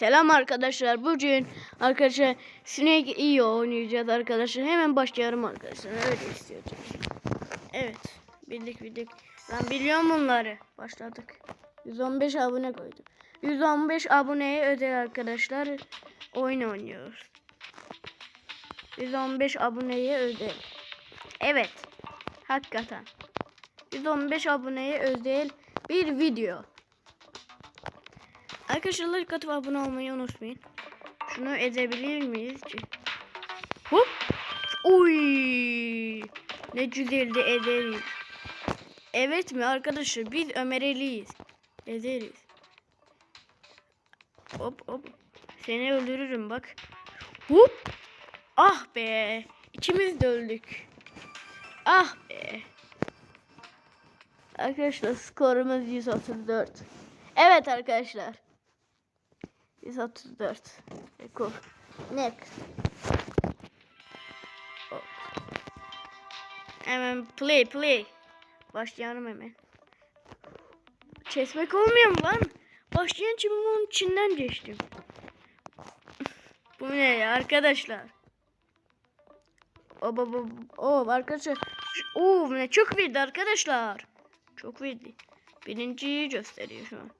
Selam arkadaşlar. Bugün arkadaşlar Snake iyi oynayacağız arkadaşlar. Hemen başlayalım arkadaşlar. Öyle istiyordum. Evet. Bildik bildik. Ben biliyorum bunları. Başladık. 115 abone koydum. 115 aboneye özel arkadaşlar oyun oynuyoruz. 115 aboneye özel. Evet. Hakikaten. 115 aboneye özel bir video. Arkadaşlar like abone olmayı unutmayın. Şunu ezebilir miyiz ki? Hop. Uy. Ne güzel de ederiz. Evet mi arkadaşlar biz Ömereliyiz. Ederiz. Hop hop. Seni öldürürüm bak. Hop. Ah be. İkimiz de öldük. Ah be. Arkadaşlar skorumuz 134. Evet arkadaşlar. 134. Cool. Next. Hop. Hemen play play. Başlayalım hemen. Kesmek olmuyor mu lan? Başlayan çubuğun içinden geçtim. Bu ne ya arkadaşlar? O baba o arkadaşlar. O ne çok verdi arkadaşlar. Çok verdi. Birinciyi gösteriyor şu an.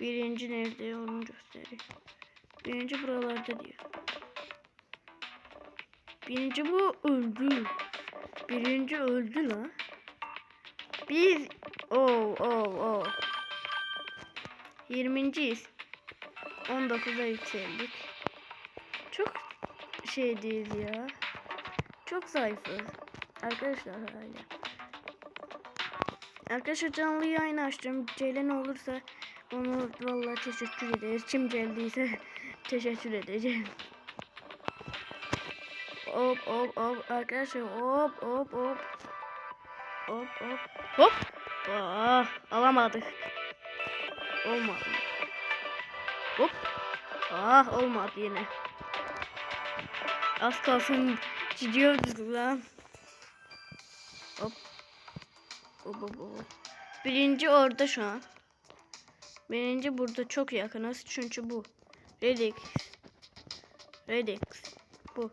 Birinci nerede onu gösteriyor. Birinci buralarda diyor. Birinci bu öldü. Birinci öldü lan. Biz oh oh oh. 20.yiz. 19'a yükseldik. Çok şey değil ya. Çok zayıfız. Arkadaşlar hala. Arkadaşlar canlı yayın açtım. Ceylan olursa onu vallahi teşekkür ederiz. Kim geldiyse teşekkür edeceğim. Hop hop hop arkadaşlar hop hop hop. Hop hop hop. Ah, alamadık. Olmadı. Hop. Ah olmadı yine. Az kalsın gidiyorduk lan. Hop. Hop hop hop. Birinci orada şu an. Birinci burada çok yakınız çünkü bu. Redix. Redix. Bu.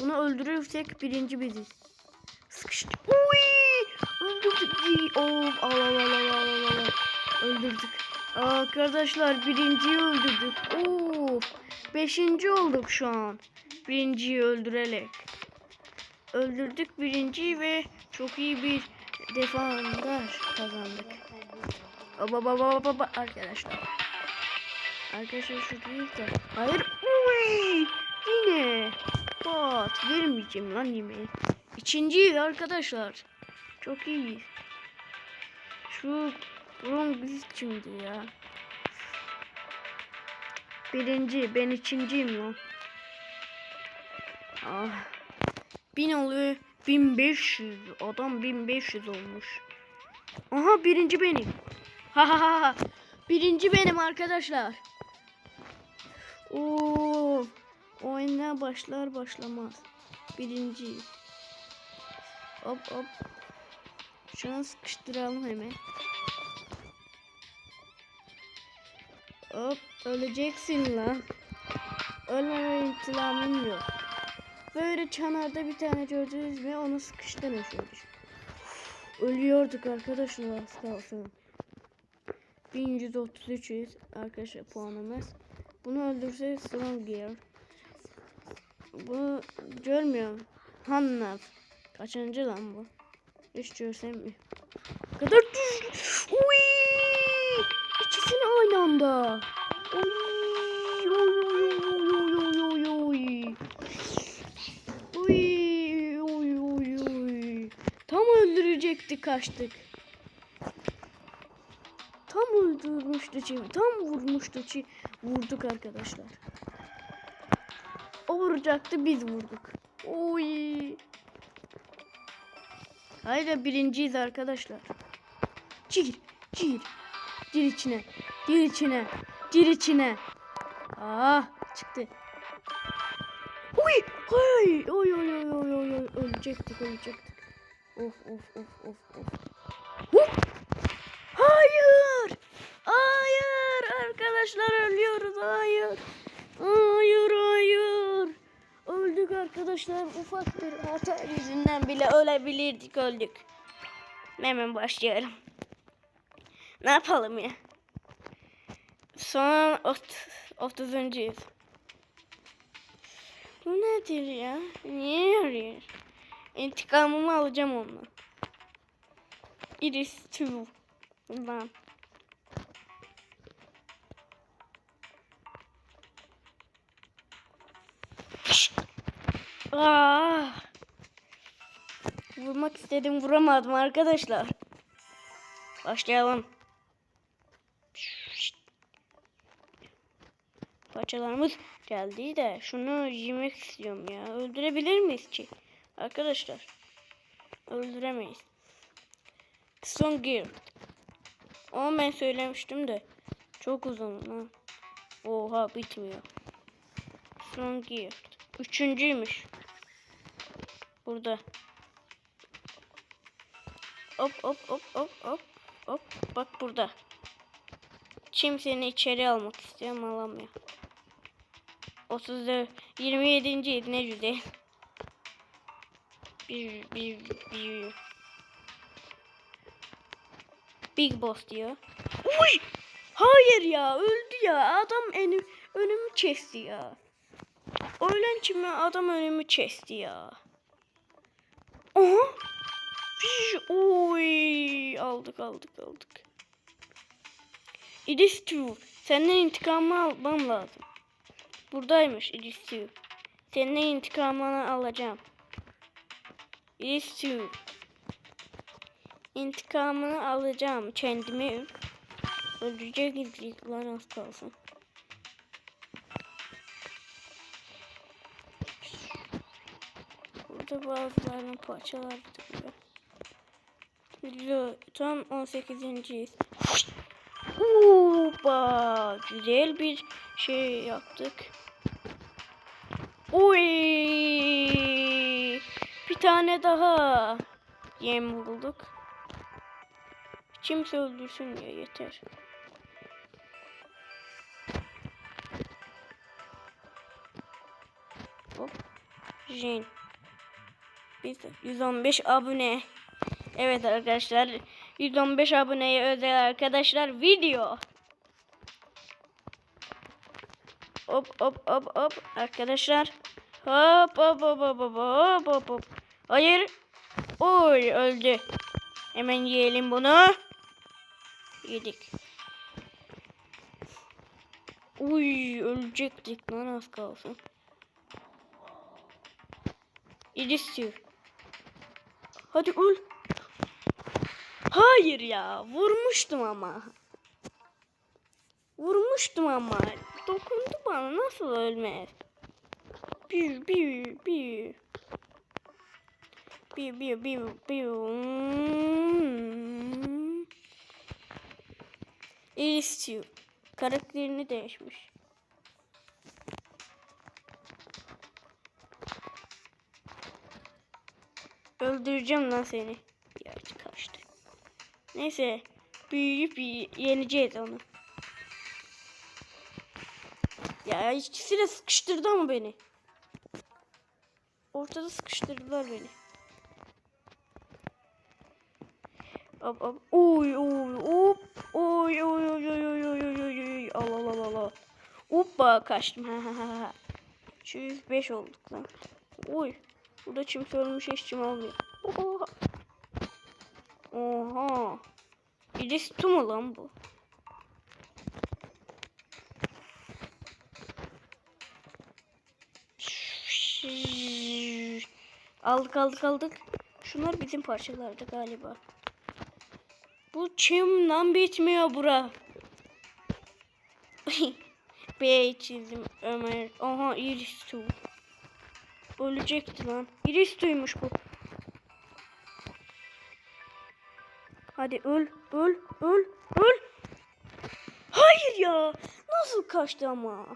Bunu öldürürsek birinci biziz. Sıkıştı. Uy! Öldürdük. Of, al al al al al al. Öldürdük. Arkadaşlar birinciyi öldürdük. Of. Beşinci olduk şu an. Birinciyi öldürerek. Öldürdük birinciyi ve çok iyi bir defandar kazandık. Baba baba baba arkadaşlar. Arkadaşlar şu değil de. Hayır. Uy! Yine. Bat. Vermeyeceğim lan yemeği. İkinciyiz arkadaşlar. Çok iyiyiz. Şu Bronx kimdi ya? Birinci. Ben ikinciyim lan. Ah. Bin oluyor. 1500. Adam 1500 olmuş. Aha birinci benim. Ha ha ha. Birinci benim arkadaşlar. Oo. Oyuna başlar başlamaz. Birinci. Hop hop. Şunu sıkıştıralım hemen. Hop öleceksin lan. Ölmeme intilamım yok. Böyle çanarda bir tane gördünüz mü onu sıkıştırın şöyle. Ölüyorduk arkadaşlar az kalsın. 1133'üz arkadaşlar puanımız. Bunu öldürse strong gear. Bunu görmüyorum. Hanna. Kaçıncı lan bu? Hiç görsem mi? Kadar düz. Uy! İkisini aynı anda. Tam öldürecekti kaçtık. Öldürmüştü çivi. Tam vurmuştu çivi. Vurduk arkadaşlar. O vuracaktı biz vurduk. Oy. Haydi birinciyiz arkadaşlar. Gir, gir. Gir içine. Gir içine. Gir içine. Ah çıktı. Hay! Oy oy oy oy oy oy ölecektik ölecektik. Of of of of of. arkadaşlar ölüyoruz. Hayır. Hayır hayır. Öldük arkadaşlar. Ufak bir hata yüzünden bile ölebilirdik öldük. Hemen başlayalım. Ne yapalım ya? Son 30. yüz. Bu nedir ya? Niye arıyor? İntikamımı alacağım ondan. Iris 2. Bundan. Aa! Vurmak istedim vuramadım arkadaşlar. Başlayalım. Parçalarımız geldi de şunu yemek istiyorum ya. Öldürebilir miyiz ki? Arkadaşlar. Öldüremeyiz. Son Gear. Ama ben söylemiştim de. Çok uzun lan. Oha bitmiyor. Son Gear. Üçüncüymüş. Burada. Hop hop hop hop hop. Hop bak burada. Çim seni içeri almak istiyorum alamıyor. 34 27. ne güzel. Bir bir bir Big Boss diyor. Uy! Hayır ya öldü ya. Adam önüm, önümü kesti ya. Öğlen kimi adam önümü kesti ya. Aha. Piş, oy. Aldık aldık aldık. İdris Tüv. Senden intikamı almam lazım. Buradaymış İdris Tüv. Senden intikamını alacağım. İdris Tüv. İntikamını alacağım kendimi. Öldürecek İdris lan az kalsın. Burada bazılarının parçaları duruyor. Video tam 18. Hoppa! Güzel bir şey yaptık. Oy! Bir tane daha yem bulduk. Kimse öldürsün ya yeter. Hop. Jin. Biz 115 abone. Evet arkadaşlar 115 aboneye özel arkadaşlar video. Hop hop hop hop arkadaşlar. Hop hop hop hop hop hop hop. Hayır. Oy öldü. Hemen yiyelim bunu. Yedik. Uy ölecektik lan az kalsın. İlisiyor. Hadi öl. Hayır ya. Vurmuştum ama. Vurmuştum ama. Dokundu bana. Nasıl ölmez? Bir bir bir. Bir bir bir bir. İstiyor. Karakterini değişmiş. Öldüreceğim lan seni. Ya kaçtı. Neyse. Büyüyüp yeneceğiz onu. Ya ikisi de sıkıştırdı ama beni. Ortada sıkıştırdılar beni. Hop hop. Oy oy hop. Oy oy oy oy oy oy oy oy oy. Al al al al. Hoppa kaçtım. Ha ha ha ha. 205 olduk lan. Oy. Burada kimse ölmüş hiç kim olmuyor. Oha. Oha. İris tu mu lan bu? Aldık aldık aldık. Şunlar bizim parçalardı galiba. Bu çimden bitmiyor bura. B çizdim Ömer. Aha Iris tu. Ölecekti lan. Iris tuymuş bu. Hadi öl, öl, öl, öl. Hayır ya. Nasıl kaçtı ama?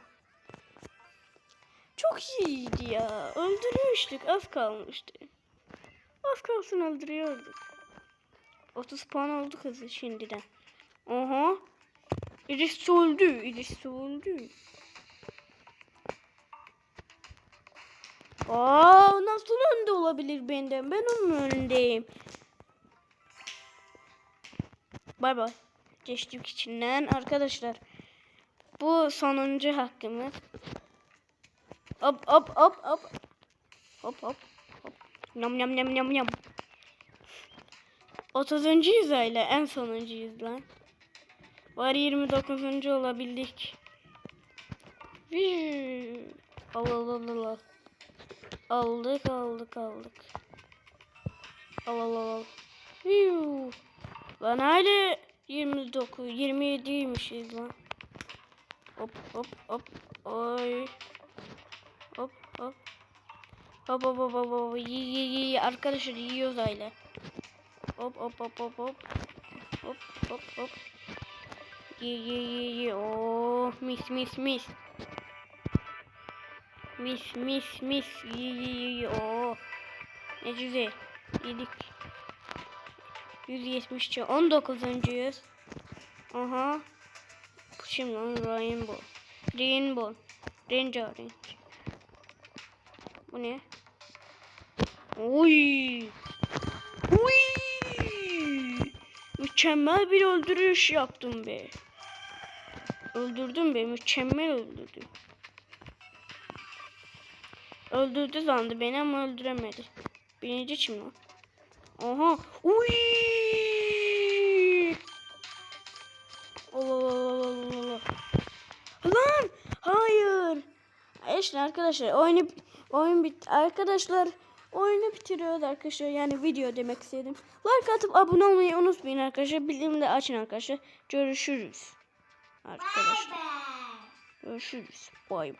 Çok iyiydi ya. Öldürmüştük. Az kalmıştı. Az kalsın öldürüyorduk. 30 puan oldu kızı şimdiden. Aha. Iris öldü. Iris öldü. Aa nasıl önde olabilir benden? Ben onun önündeyim. Bay bay. Geçtik içinden arkadaşlar. Bu sonuncu hakkımız. Hop hop hop hop. Hop hop hop. Yam yam yam yam yam. 30. yüzeyle en sonuncuyuz lan. Var 29. olabildik. Allah Allah Allah. Aldık aldık aldık. Allah Allah Allah. Vii. Lan hala 29 27'ymişiz lan. Hop hop hop. Oy. Hop hop. Hop hop hop hop hop. Yi yi yi. Arkadaşlar yiyoruz aile. Hop hop hop hop hop. Hop hop hop. Ye ye ye ye. Oh mis mis mis. Mis mis mis. Ye. Oh. Ne güzel. Yedik. 170 19. yüz. Aha. Şimdi Rainbow. Rainbow. Rainbow. Rainbow. Bu ne? Oy. Oy. Mükemmel bir öldürüş yaptım be. Öldürdüm be. Mükemmel öldürdüm. Öldürdü zandı beni ama öldüremedi. Birinci kim lan? Aha. Uy. Allah Allah Allah Allah. Lan hayır. İşte arkadaşlar oyunu oyun bit arkadaşlar oyunu bitiriyoruz arkadaşlar yani video demek istedim. Like atıp abone olmayı unutmayın arkadaşlar. Bildirimleri de açın arkadaşlar. Görüşürüz. Arkadaşlar. Görüşürüz. Bay bay.